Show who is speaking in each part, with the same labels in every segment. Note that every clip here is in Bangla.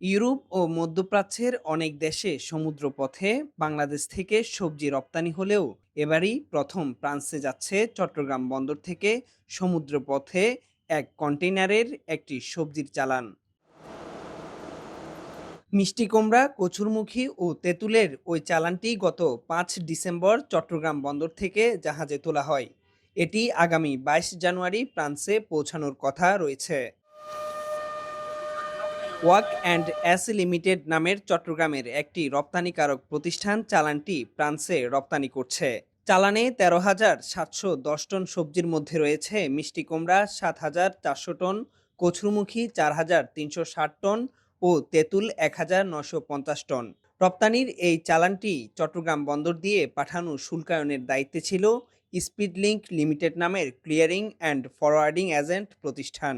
Speaker 1: ইউরোপ ও মধ্যপ্রাচ্যের অনেক দেশে সমুদ্রপথে বাংলাদেশ থেকে সবজি রপ্তানি হলেও এবারই প্রথম ফ্রান্সে যাচ্ছে চট্টগ্রাম বন্দর থেকে সমুদ্রপথে এক কন্টেইনারের একটি সবজির চালান। মিষ্টি কুমড়া, কচুরমুখী ও তেঁতুলের ওই চালানটি গত পাঁচ ডিসেম্বর চট্টগ্রাম বন্দর থেকে জাহাজে তোলা হয়। এটি আগামী বাইশ জানুয়ারি ফ্রান্সে পৌঁছানোর কথা রয়েছে। ওয়াক অ্যান্ড অ্যাস লিমিটেড নামের চট্টগ্রামের একটি রপ্তানিকারক প্রতিষ্ঠান চালানটি ফ্রান্সে রপ্তানি করছে। চালানে তেরো হাজার সাতশো দশ টন সবজির মধ্যে রয়েছে মিষ্টি কুমড়া, সাত হাজার চারশো টন, কচুরমুখী, চার হাজার তিনশো ষাট টন ও তেঁতুল এক হাজার নশো পঞ্চাশ টন। রপ্তানির এই চালানটি চট্টগ্রাম বন্দর দিয়ে পাঠানো শুল্কায়নের দায়িত্বে ছিল স্পিডলিংক লিমিটেড নামের ক্লিয়ারিং অ্যান্ড ফরওয়ার্ডিং এজেন্ট প্রতিষ্ঠান।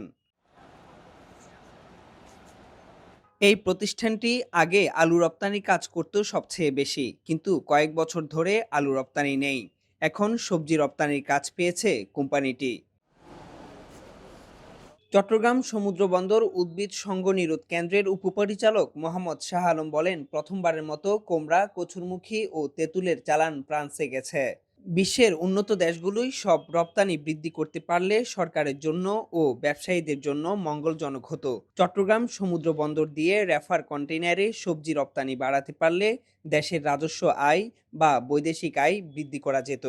Speaker 1: এই প্রতিষ্ঠানটি আগে আলু রপ্তানির কাজ করত সবচেয়ে বেশি, কিন্তু কয়েক বছর ধরে আলু রপ্তানি নেই। এখন সবজি রপ্তানির কাজ পেয়েছে কোম্পানিটি। চট্টগ্রাম সমুদ্র বন্দর উদ্ভিদ সংঘ নিরোধ কেন্দ্রের উপপরিচালক মোহাম্মদ শাহ আলম বলেন, প্রথমবারের মতো কোমরা কচুরমুখী ও তেঁতুলের চালান ফ্রান্সে গেছে। বিশ্বের উন্নত দেশগুলোই সব রপ্তানি বৃদ্ধি করতে পারলে সরকারের জন্য ও ব্যবসায়ীদের জন্য মঙ্গলজনক হতো। চট্টগ্রাম সমুদ্র বন্দর দিয়ে রেফার কন্টেইনারে সবজি রপ্তানি বাড়াতে পারলে দেশের রাজস্ব আয় বা বৈদেশিক আয় বৃদ্ধি করা যেত।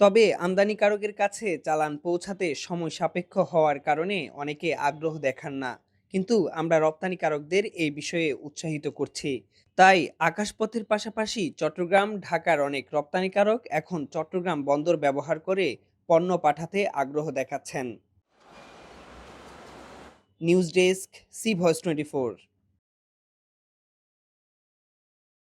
Speaker 1: তবে আমদানিকারকের কাছে চালান পৌঁছাতে সময় সাপেক্ষ হওয়ার কারণে অনেকে আগ্রহ দেখান না। কিন্তু আমরা রপ্তানিকারকদের এই বিষয়ে উৎসাহিত করছি। তাই আকাশপথের পাশাপাশি চট্টগ্রাম, ঢাকার অনেক রপ্তানিকারক এখন চট্টগ্রাম বন্দর ব্যবহার করে পণ্য পাঠাতে আগ্রহ দেখাচ্ছেন। News desk, C voice twenty